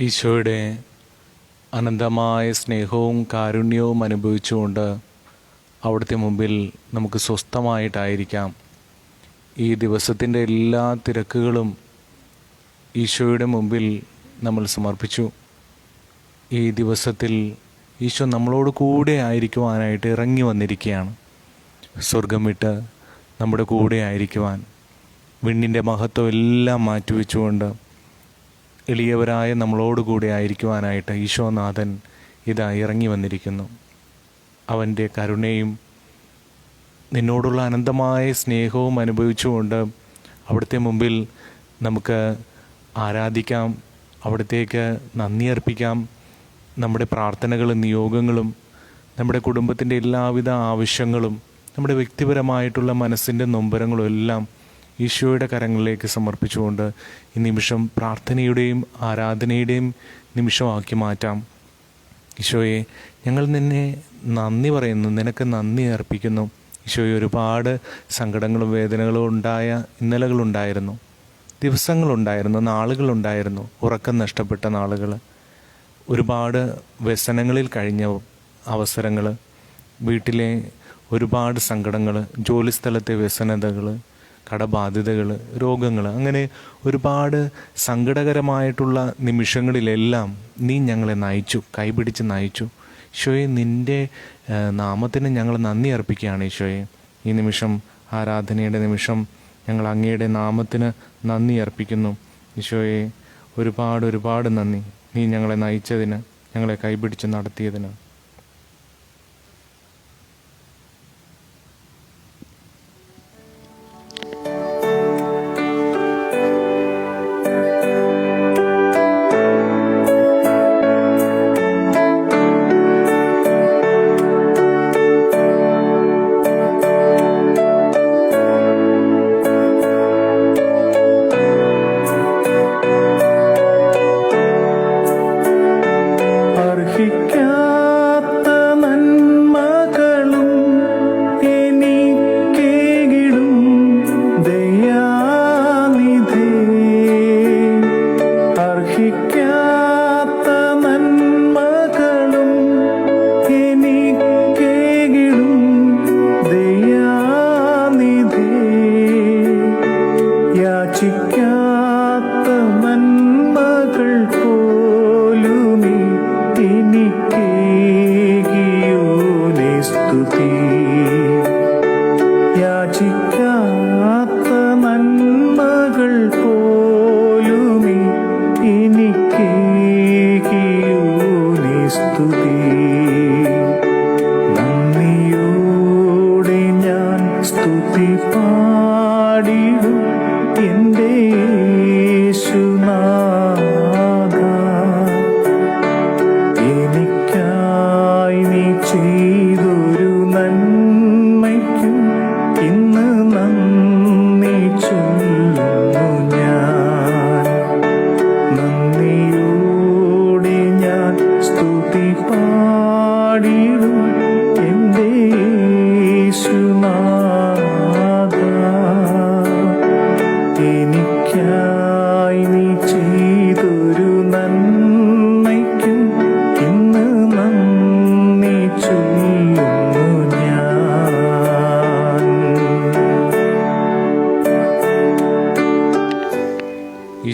ഈശോയുടെ അനന്തമായ സ്നേഹവും കാരുണ്യവും അനുഭവിച്ചുകൊണ്ട് അവിടുത്തെ മുമ്പിൽ നമുക്ക് സ്വസ്ഥമായിട്ടായിരിക്കാം. ഈ ദിവസത്തിന്റെ എല്ലാ തിരക്കുകളും ഈശോയുടെ മുമ്പിൽ നമ്മൾ സമർപ്പിച്ചു. ഈ ദിവസത്തിൽ ഈശോ നമ്മളോട് കൂടെ ആയിരിക്കുവാനായിട്ട് ഇറങ്ങി വന്നിരിക്കുകയാണ്. സ്വർഗം വിട്ട് നമ്മുടെ കൂടെ ആയിരിക്കുവാൻ. വിണ്ണിന്റെ മഹത്വം എല്ലാം മാറ്റിവെച്ചുകൊണ്ട് എളിയവരായ നമ്മളോട് കൂടെ ആയിരിക്കുവാനായിട്ട് ഈശോനാഥൻ ഇതാ ഇറങ്ങി വന്നിരിക്കുന്നു. അവന്റെ കരുണയും നിന്നോടുള്ള അനന്തമായ സ്നേഹവും അനുഭവിച്ചുകൊണ്ട് അവിടുത്തെ മുമ്പിൽ നമുക്ക് ആരാധിക്കാം അവിടത്തേക്ക് നന്ദി അർപ്പിക്കാം. നമ്മുടെ പ്രാർത്ഥനകളും നിയോഗങ്ങളും നമ്മുടെ കുടുംബത്തിന്റെ എല്ലാവിധ ആവശ്യങ്ങളും നമ്മുടെ വ്യക്തിപരമായിട്ടുള്ള മനസ്സിന്റെ നൊമ്പരങ്ങളും എല്ലാം ഈശോയുടെ കരങ്ങളിലേക്ക് സമർപ്പിച്ചുകൊണ്ട് ഈ നിമിഷം പ്രാർത്ഥനയുടെയും ആരാധനയുടെയും നിമിഷമാക്കി മാറ്റാം. ഈശോയെ ഞങ്ങൾ നിന്നെ നന്ദി പറയുന്നു നിനക്ക് നന്ദി അർപ്പിക്കുന്നു. ഈശോയെ ഒരുപാട് സങ്കടങ്ങളും വേദനകളും ഉണ്ടായ ഇന്നലകളുണ്ടായിരുന്നു. ദിവസങ്ങളുണ്ടായിരുന്നു നാളുകളുണ്ടായിരുന്നു ഉറക്കം നഷ്ടപ്പെട്ട നാളുകൾ ഒരുപാട് വ്യസനങ്ങളിൽ കഴിഞ്ഞ അവസരങ്ങൾ വീട്ടിലെ ഒരുപാട് സങ്കടങ്ങൾ ജോലിസ്ഥലത്തെ വ്യസനതകൾ കടബാധ്യതകൾ രോഗങ്ങൾ അങ്ങനെ ഒരുപാട് സങ്കടകരമായിട്ടുള്ള നിമിഷങ്ങളിലെല്ലാം നീ ഞങ്ങളെ നയിച്ചു കൈപിടിച്ച് നയിച്ചു. ഈശോയെ നിന്റെ നാമത്തിന് ഞങ്ങൾ നന്ദി അർപ്പിക്കുകയാണ് ഈശോയെ. ഈ നിമിഷം ആരാധനയുടെ നിമിഷം ഞങ്ങൾ അങ്ങയുടെ നാമത്തിന് നന്ദി അർപ്പിക്കുന്നു. ഈശോയെ ഒരുപാട് ഒരുപാട് നന്ദി. നീ ഞങ്ങളെ നയിച്ചതിന് ഞങ്ങളെ കൈപിടിച്ച് നടത്തിയതിന്.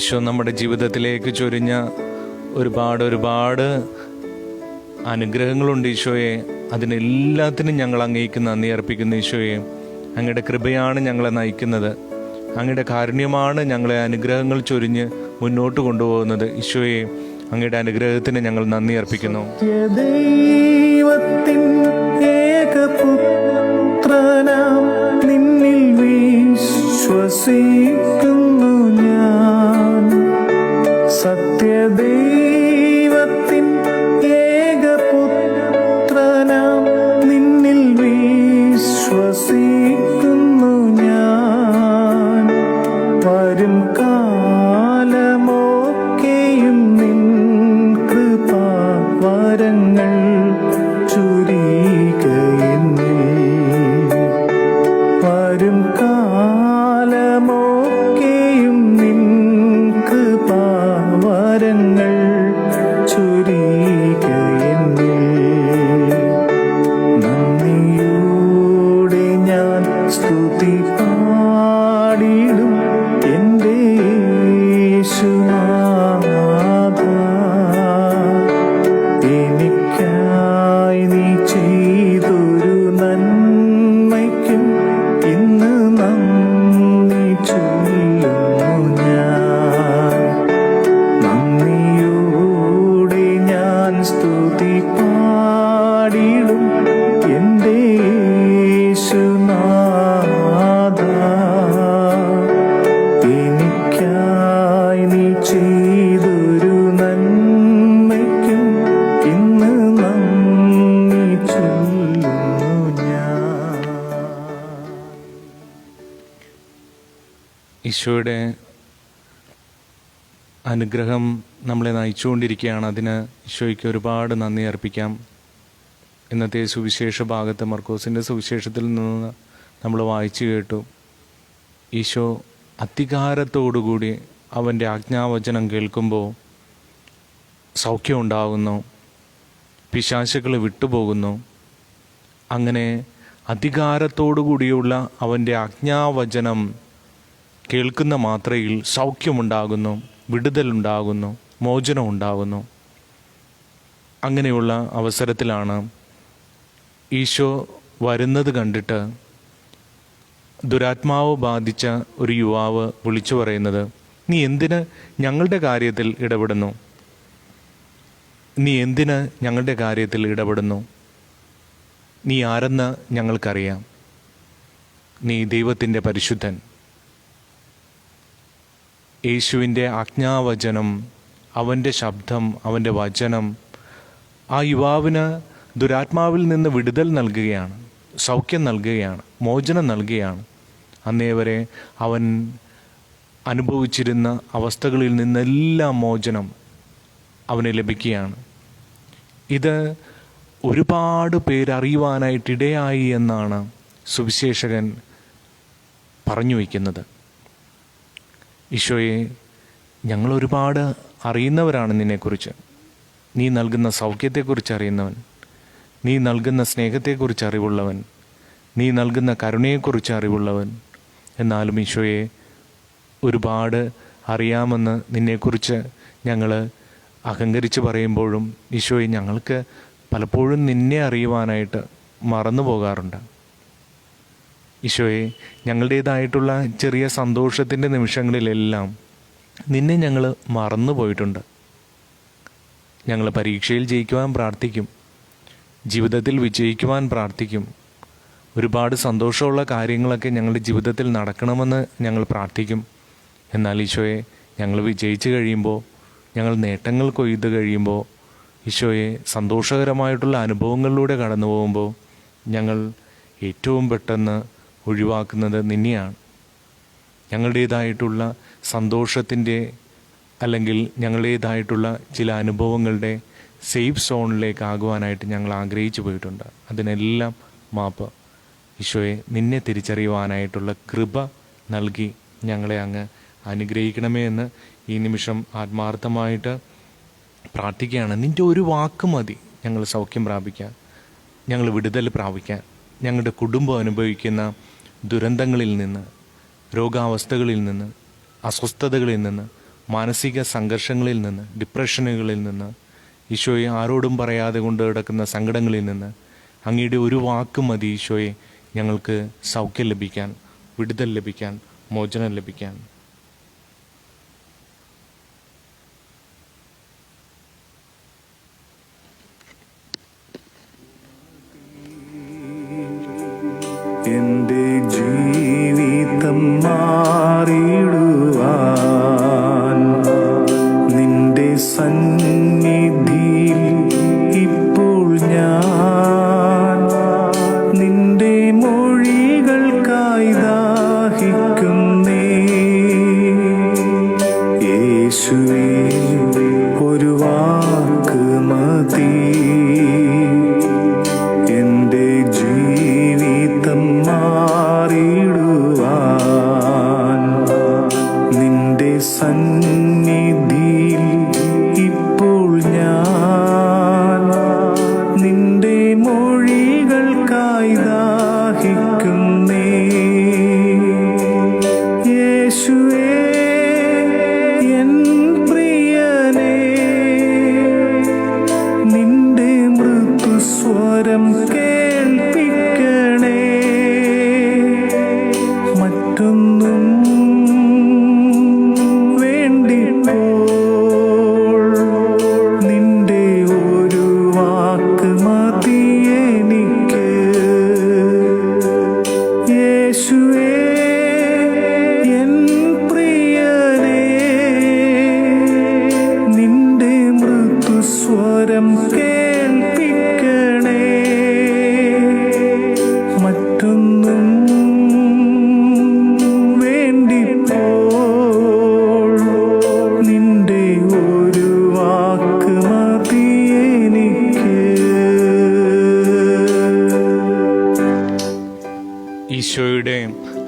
ഈശോ നമ്മുടെ ജീവിതത്തിലേക്ക് ചൊരിഞ്ഞ ഒരുപാട് ഒരുപാട് അനുഗ്രഹങ്ങളുണ്ട് ഈശോയെ. അതിനെല്ലാത്തിനും ഞങ്ങൾ അങ്ങേക്ക് നന്ദി അർപ്പിക്കുന്ന ഈശോയെ. അങ്ങയുടെ കൃപയാണ് ഞങ്ങളെ നയിക്കുന്നത്. അങ്ങയുടെ കാരുണ്യമാണ് ഞങ്ങളെ അനുഗ്രഹങ്ങൾ ചൊരിഞ്ഞ് മുന്നോട്ട് കൊണ്ടുപോകുന്നത്. ഈശോയെ അങ്ങയുടെ അനുഗ്രഹത്തിന് ഞങ്ങൾ നന്ദി അർപ്പിക്കുന്നു. ശ്വസിക്കും അനുഗ്രഹം നമ്മളെ നയിച്ചുകൊണ്ടിരിക്കുകയാണ്. അതിന് ഈശോയ്ക്ക് ഒരുപാട് നന്ദി അർപ്പിക്കാം. ഇന്നത്തെ സുവിശേഷ ഭാഗത്ത് മർക്കോസിന്റെ സുവിശേഷത്തിൽ നിന്ന് നമ്മൾ വായിച്ചു കേട്ടു. ഈശോ അധികാരത്തോടുകൂടി അവന്റെ ആജ്ഞാവചനം കേൾക്കുമ്പോൾ സൗഖ്യം ഉണ്ടാകുന്നു പിശാചുകൾ വിട്ടുപോകുന്നു. അങ്ങനെ അധികാരത്തോടുകൂടിയുള്ള അവന്റെ ആജ്ഞാവചനം കേൾക്കുന്ന മാത്രയിൽ സൗഖ്യമുണ്ടാകുന്നു. വിടുതലുണ്ടാകുന്നു മോചനം ഉണ്ടാകുന്നു അങ്ങനെയുള്ള അവസരത്തിലാണ് ഈശോ വരുന്നത് കണ്ടിട്ട് ദുരാത്മാവ് ബാധിച്ച ഒരു യുവാവ് വിളിച്ചു പറയുന്നത് നീ എന്തിന് ഞങ്ങളുടെ കാര്യത്തിൽ ഇടപെടുന്നു? നീ എന്തിന് ഞങ്ങളുടെ കാര്യത്തിൽ ഇടപെടുന്നു? നീ ആരെന്ന് ഞങ്ങൾക്കറിയാം. നീ ദൈവത്തിന്റെ പരിശുദ്ധൻ. യേശുവിന്റെ ആജ്ഞാവചനം അവന്റെ ശബ്ദം അവന്റെ വചനം ആ യുവാവിന് ദുരാത്മാവിൽ നിന്ന് വിടുതൽ നൽകുകയാണ് സൗഖ്യം നൽകുകയാണ് മോചനം നൽകുകയാണ്. അന്നേ വരെ അവൻ അനുഭവിച്ചിരുന്ന അവസ്ഥകളിൽ നിന്നെല്ലാം മോചനം അവന് ലഭിക്കുകയാണ്. ഇത് ഒരുപാട് പേരറിയുവാനായിട്ടിടയായി എന്നാണ് സുവിശേഷകൻ പറഞ്ഞു വയ്ക്കുന്നത്. ഈശോയെ ഞങ്ങൾ ഒരുപാട് അറിയുന്നവരാണ് നിന്നെക്കുറിച്ച്. നീ നൽകുന്ന സൗഖ്യത്തെക്കുറിച്ച് അറിയുന്നവൻ. നീ നൽകുന്ന സ്നേഹത്തെക്കുറിച്ച് അറിവുള്ളവൻ. നീ നൽകുന്ന കരുണയെക്കുറിച്ച് അറിവുള്ളവൻ. എന്നാലും ഈശോയെ ഒരുപാട് അറിയാമെന്ന് നിന്നെക്കുറിച്ച് ഞങ്ങൾ അഹങ്കരിച്ച് പറയുമ്പോഴും ഈശോയെ ഞങ്ങൾക്ക് പലപ്പോഴും നിന്നെ അറിയുവാനായിട്ട് മറന്നു പോകാറുണ്ട് ഈശോയെ ഞങ്ങളുടേതായിട്ടുള്ള ചെറിയ സന്തോഷത്തിന്റെ നിമിഷങ്ങളിലെല്ലാം നിന്നെ ഞങ്ങൾ മറന്നു പോയിട്ടുണ്ട് ഞങ്ങൾ പരീക്ഷയിൽ ജയിക്കുവാൻ പ്രാർത്ഥിക്കും. ജീവിതത്തിൽ വിജയിക്കുവാൻ പ്രാർത്ഥിക്കും. ഒരുപാട് സന്തോഷമുള്ള കാര്യങ്ങളൊക്കെ ഞങ്ങളുടെ ജീവിതത്തിൽ നടക്കണമെന്ന് ഞങ്ങൾ പ്രാർത്ഥിക്കും. എന്നാൽ ഈശോയെ ഞങ്ങൾ വിജയിച്ചു കഴിയുമ്പോൾ ഞങ്ങൾ നേട്ടങ്ങൾ കൊയ്ത് കഴിയുമ്പോൾ ഈശോയെ സന്തോഷകരമായിട്ടുള്ള അനുഭവങ്ങളിലൂടെ കടന്നു പോകുമ്പോൾ ഞങ്ങൾ ഏറ്റവും പെട്ടെന്ന് ഒഴിവാക്കുന്നത് നിന്നെയാണ്. ഞങ്ങളുടേതായിട്ടുള്ള സന്തോഷത്തിന്റെ അല്ലെങ്കിൽ ഞങ്ങളുടേതായിട്ടുള്ള ചില അനുഭവങ്ങളുടെ സേഫ് സോണിലേക്ക് ആകുവാനായിട്ട് ഞങ്ങൾ ആഗ്രഹിച്ചു പോയിട്ടുണ്ട്. അതിനെല്ലാം മാപ്പ് ഈശോയെ നിന്നെ തിരിച്ചറിയുവാനായിട്ടുള്ള കൃപ നൽകി ഞങ്ങളെ അങ്ങ് അനുഗ്രഹിക്കണമേ എന്ന് ഈ നിമിഷം ആത്മാർത്ഥമായിട്ട് പ്രാർത്ഥിക്കുകയാണ്. നിന്റെ ഒരു വാക്ക് മതി ഞങ്ങൾ സൗഖ്യം പ്രാപിക്കാൻ ഞങ്ങൾ വിടുതൽ പ്രാപിക്കാൻ ഞങ്ങളുടെ കുടുംബം അനുഭവിക്കുന്ന ദുരന്തങ്ങളിൽ നിന്ന് രോഗാവസ്ഥകളിൽ നിന്ന് അസ്വസ്ഥതകളിൽ നിന്ന് മാനസിക സംഘർഷങ്ങളിൽ നിന്ന് ഡിപ്രഷനുകളിൽ നിന്ന് ഈശോയെ ആരോടും പറയാതെ കൊണ്ട് കിടക്കുന്ന സങ്കടങ്ങളിൽ നിന്ന് അങ്ങയുടെ ഒരു വാക്ക് മതി ഈശോയെ ഞങ്ങൾക്ക് സൗഖ്യം ലഭിക്കാൻ വിടുതൽ ലഭിക്കാൻ മോചനം ലഭിക്കാൻ. മൃദുസ്വരം കേൾപ്പിക്കണേ. മറ്റൊന്നും വേണ്ടിപ്പോൾ നിന്റെ ഒരു വാക്ക് മതി എനിക്ക്. ഈശോയുടെ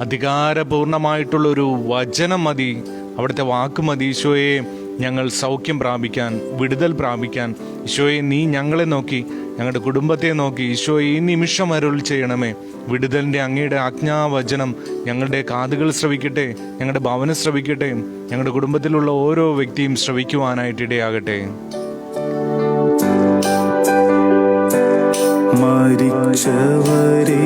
അധികാരപൂർണമായിട്ടുള്ള ഒരു വചനം മതി. അവിടുത്തെ വാക്ക് മതി ഈശോയെ. ഞങ്ങൾ സൗഖ്യം പ്രാപിക്കാൻ വിടുതൽ പ്രാപിക്കാൻ. ഈശോയെ നീ ഞങ്ങളെ നോക്കി ഞങ്ങളുടെ കുടുംബത്തെ നോക്കി. ഈശോയെ ഈ നിമിഷം അരുൾ ചെയ്യണമേ. വിടുതലിന്റെ അങ്ങയുടെ ആജ്ഞാവചനം ഞങ്ങളുടെ കാതുകൾ ശ്രവിക്കട്ടെ ഞങ്ങളുടെ ഭവനം ശ്രവിക്കട്ടെ ഞങ്ങളുടെ കുടുംബത്തിലുള്ള ഓരോ വ്യക്തിയും ശ്രവിക്കുവാനായിട്ട് ഇടയാകട്ടെ. മരിച്ചവരെ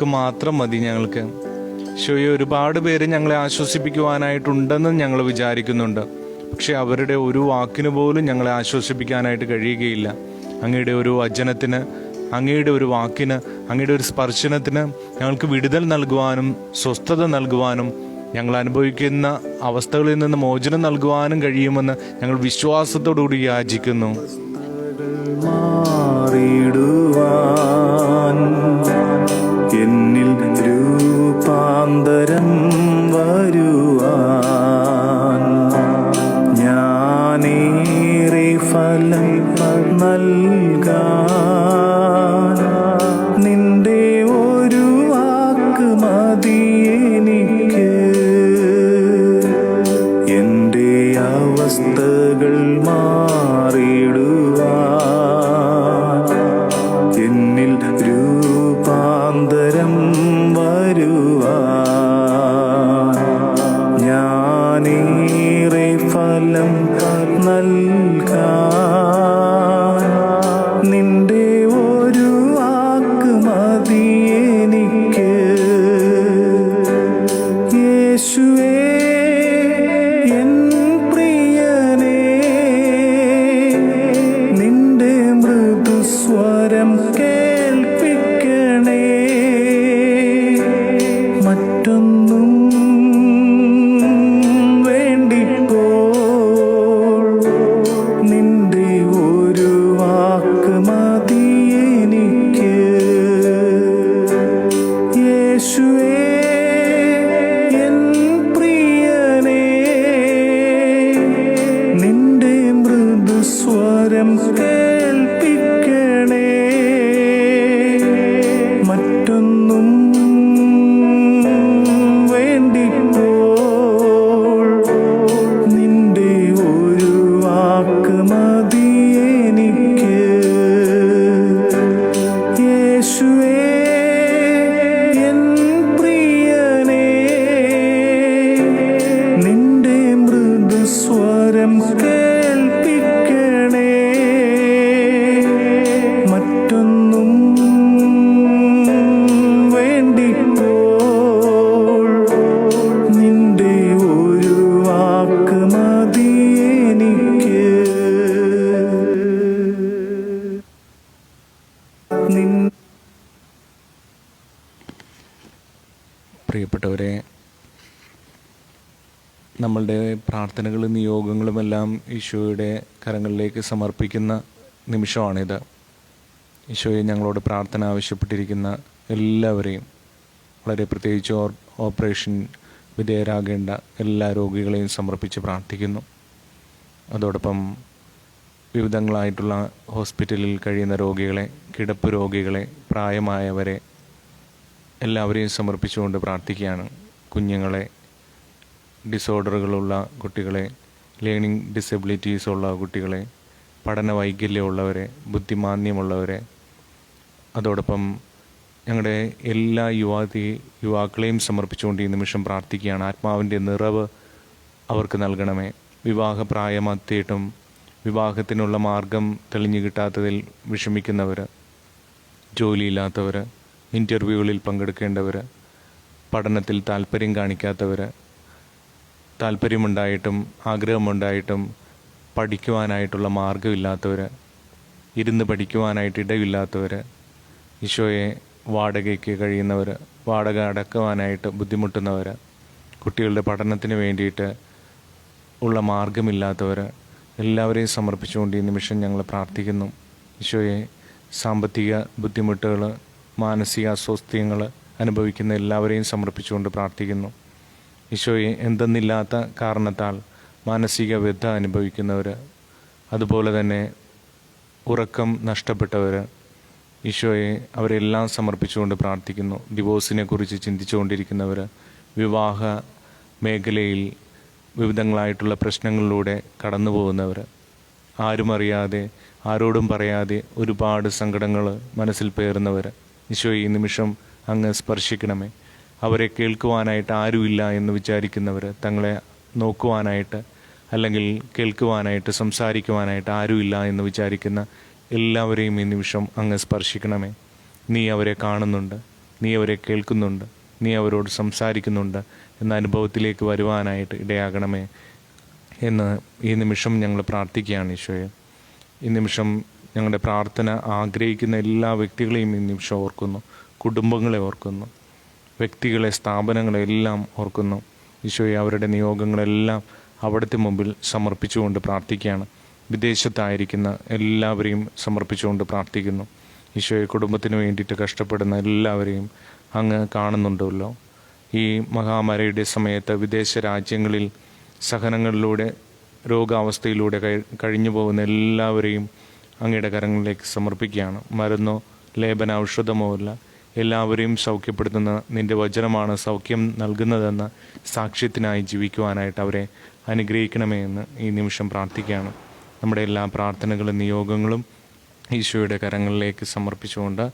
വാക്ക് മാത്രം മതി ഞങ്ങൾക്ക്. ഷോയെ ഒരുപാട് പേര് ഞങ്ങളെ ആശ്വസിപ്പിക്കുവാനായിട്ടുണ്ടെന്ന് ഞങ്ങൾ വിചാരിക്കുന്നുണ്ട്. പക്ഷെ അവരുടെ ഒരു വാക്കിന് പോലും ഞങ്ങളെ ആശ്വസിപ്പിക്കാനായിട്ട് കഴിയുകയില്ല. അങ്ങയുടെ ഒരു വചനത്തിന് അങ്ങയുടെ ഒരു വാക്കിന് അങ്ങയുടെ ഒരു സ്പർശനത്തിന് ഞങ്ങൾക്ക് വിടുതൽ നൽകുവാനും സ്വസ്ഥത നൽകുവാനും ഞങ്ങൾ അനുഭവിക്കുന്ന അവസ്ഥകളിൽ നിന്ന് മോചനം നൽകുവാനും കഴിയുമെന്ന് ഞങ്ങൾ വിശ്വാസത്തോടുകൂടി യാചിക്കുന്നു. നമ്മളുടെ പ്രാർത്ഥനകളും നിയോഗങ്ങളുമെല്ലാം ഈശോയുടെ കരങ്ങളിലേക്ക് സമർപ്പിക്കുന്ന നിമിഷമാണിത്. ഈശോയെ ഞങ്ങളോട് പ്രാർത്ഥന ആവശ്യപ്പെട്ടിരിക്കുന്ന എല്ലാവരെയും വളരെ പ്രത്യേകിച്ച് ഓപ്പറേഷൻ വിധേയരാകേണ്ട എല്ലാ രോഗികളെയും സമർപ്പിച്ച് പ്രാർത്ഥിക്കുന്നു. അതോടൊപ്പം വിവിധങ്ങളായിട്ടുള്ള ഹോസ്പിറ്റലിൽ കഴിയുന്ന രോഗികളെ കിടപ്പ് രോഗികളെ പ്രായമായവരെ എല്ലാവരെയും സമർപ്പിച്ചുകൊണ്ട് പ്രാർത്ഥിക്കുകയാണ് കുഞ്ഞുങ്ങളെ ഡിസോർഡറുകളുള്ള കുട്ടികളെ ലേണിംഗ് ഡിസബിലിറ്റീസ് ഉള്ള കുട്ടികളെ പഠന വൈകല്യമുള്ളവരെ ബുദ്ധിമാന്യമുള്ളവരെ. അതോടൊപ്പം ഞങ്ങളുടെ എല്ലാ യുവാതി യുവാക്കളെയും സമർപ്പിച്ചുകൊണ്ട് ഈ നിമിഷം പ്രാർത്ഥിക്കുകയാണ്. ആത്മാവിന്റെ നിറവ് അവർക്ക് നൽകണമേ. വിവാഹപ്രായമെത്തിയിട്ടും വിവാഹത്തിനുള്ള മാർഗം തെളിഞ്ഞു കിട്ടാത്തതിൽ വിഷമിക്കുന്നവർ ജോലിയില്ലാത്തവർ ഇന്റർവ്യൂകളിൽ പങ്കെടുക്കേണ്ടവർ പഠനത്തിൽ താല്പര്യം കാണിക്കാത്തവർ താല്പര്യമുണ്ടായിട്ടും ആഗ്രഹമുണ്ടായിട്ടും പഠിക്കുവാനായിട്ടുള്ള മാർഗമില്ലാത്തവർ ഇരുന്ന് പഠിക്കുവാനായിട്ട് ഇടയില്ലാത്തവർ ഈശോയെ വാടകയ്ക്ക് കഴിയുന്നവർ വാടക അടക്കുവാനായിട്ട് ബുദ്ധിമുട്ടുന്നവർ കുട്ടികളുടെ പഠനത്തിന് വേണ്ടിയിട്ട് ഉള്ള മാർഗമില്ലാത്തവർ എല്ലാവരെയും സമർപ്പിച്ചുകൊണ്ട് ഈ നിമിഷം ഞങ്ങൾ പ്രാർത്ഥിക്കുന്നു. ഈശോയെ സാമ്പത്തിക ബുദ്ധിമുട്ടുകൾ മാനസിക അസ്വസ്ഥ്യങ്ങൾ അനുഭവിക്കുന്ന എല്ലാവരെയും സമർപ്പിച്ചുകൊണ്ട് പ്രാർത്ഥിക്കുന്നു. ഈശോയെ എന്തെന്നില്ലാത്ത കാരണത്താൽ മാനസിക വ്യഥ അനുഭവിക്കുന്നവർ അതുപോലെ തന്നെ ഉറക്കം നഷ്ടപ്പെട്ടവർ ഈശോയെ അവരെല്ലാം സമർപ്പിച്ചുകൊണ്ട് പ്രാർത്ഥിക്കുന്നു. ഡിവോഴ്സിനെ കുറിച്ച് ചിന്തിച്ചുകൊണ്ടിരിക്കുന്നവർ വിവാഹ മേഖലയിൽ വിവിധങ്ങളായിട്ടുള്ള പ്രശ്നങ്ങളിലൂടെ കടന്നു പോകുന്നവർ ആരും അറിയാതെ ആരോടും പറയാതെ ഒരുപാട് സങ്കടങ്ങൾ മനസ്സിൽ പേറുന്നവർ ഈശോ ഈ നിമിഷം അങ്ങ് സ്പർശിക്കണമേ. അവരെ കേൾക്കുവാനായിട്ട് ആരുമില്ല എന്ന് വിചാരിക്കുന്നവർ തങ്ങളെ നോക്കുവാനായിട്ട് അല്ലെങ്കിൽ കേൾക്കുവാനായിട്ട് സംസാരിക്കുവാനായിട്ട് ആരുമില്ല എന്ന് വിചാരിക്കുന്ന എല്ലാവരെയും ഈ നിമിഷം അങ്ങ് സ്പർശിക്കണമേ. നീ അവരെ കാണുന്നുണ്ട് നീ അവരെ കേൾക്കുന്നുണ്ട് നീ അവരോട് സംസാരിക്കുന്നുണ്ട് എന്ന അനുഭവത്തിലേക്ക് വരുവാനായിട്ട് ഇടയാകണമേ എന്ന് ഈ നിമിഷം ഞങ്ങൾ പ്രാർത്ഥിക്കുകയാണ് ഈശോയെ. ഈ നിമിഷം ഞങ്ങളുടെ പ്രാർത്ഥന ആഗ്രഹിക്കുന്ന എല്ലാ വ്യക്തികളെയും ഈ നിമിഷം ഓർക്കുന്നു കുടുംബങ്ങളെ ഓർക്കുന്നു. വ്യക്തികളെ സ്ഥാപനങ്ങളെ എല്ലാം ഓർക്കുന്നു. ഈശോയെ അവരുടെ നിയോഗങ്ങളെല്ലാം അവിടുത്തെ മുമ്പിൽ സമർപ്പിച്ചുകൊണ്ട് പ്രാർത്ഥിക്കുകയാണ്. വിദേശത്തായിരിക്കുന്ന എല്ലാവരെയും സമർപ്പിച്ചുകൊണ്ട് പ്രാർത്ഥിക്കുന്നു. ഈശോയെ കുടുംബത്തിന് വേണ്ടിയിട്ട് കഷ്ടപ്പെടുന്ന എല്ലാവരെയും അങ്ങ് കാണുന്നുണ്ടല്ലോ. ഈ മഹാമാരിയുടെ സമയത്ത് വിദേശ രാജ്യങ്ങളിൽ സഹനങ്ങളിലൂടെ രോഗാവസ്ഥയിലൂടെ കഴി- കഴിഞ്ഞു പോകുന്ന എല്ലാവരെയും അങ്ങയുടെ കരങ്ങളിലേക്ക് സമർപ്പിക്കുകയാണ്. മരുന്നോ ലേപന ഔഷധമോ അല്ല. എല്ലാവരെയും സൗഖ്യപ്പെടുത്തുന്ന നിന്റെ വചനമാണ് സൗഖ്യം നൽകുന്നതെന്ന് സാക്ഷ്യത്തിനായി ജീവിക്കുവാനായിട്ട് അവരെ അനുഗ്രഹിക്കണമേ എന്ന് ഈ നിമിഷം പ്രാർത്ഥിക്കുകയാണ്. നമ്മുടെ എല്ലാ പ്രാർത്ഥനകളും നിയോഗങ്ങളും ഈശോയുടെ കരങ്ങളിലേക്ക് സമർപ്പിച്ചുകൊണ്ട്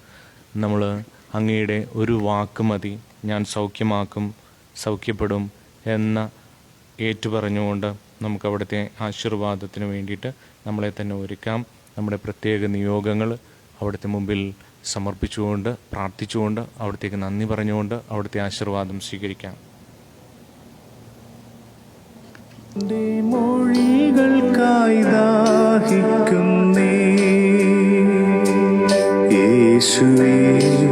നമ്മൾ അങ്ങയുടെ ഒരു വാക്ക് മതി. ഞാൻ സൗഖ്യമാക്കും സൗഖ്യപ്പെടും എന്ന ഏറ്റുപറഞ്ഞുകൊണ്ട് നമുക്ക് അവിടുത്തെ ആശീർവാദത്തിന് വേണ്ടിയിട്ട് നമ്മളെ തന്നെ ഒരുക്കാം. നമ്മുടെ പ്രത്യേക നിയോഗങ്ങൾ അവിടുത്തെ മുമ്പിൽ സമർപ്പിച്ചുകൊണ്ട് പ്രാർത്ഥിച്ചുകൊണ്ട് അവിടത്തേക്ക് നന്ദി പറഞ്ഞുകൊണ്ട് അവിടുത്തെ ആശീർവാദം സ്വീകരിക്കാം. മൊഴികൾക്കായി ദാഹിക്കുന്നേ. യേശുവേ.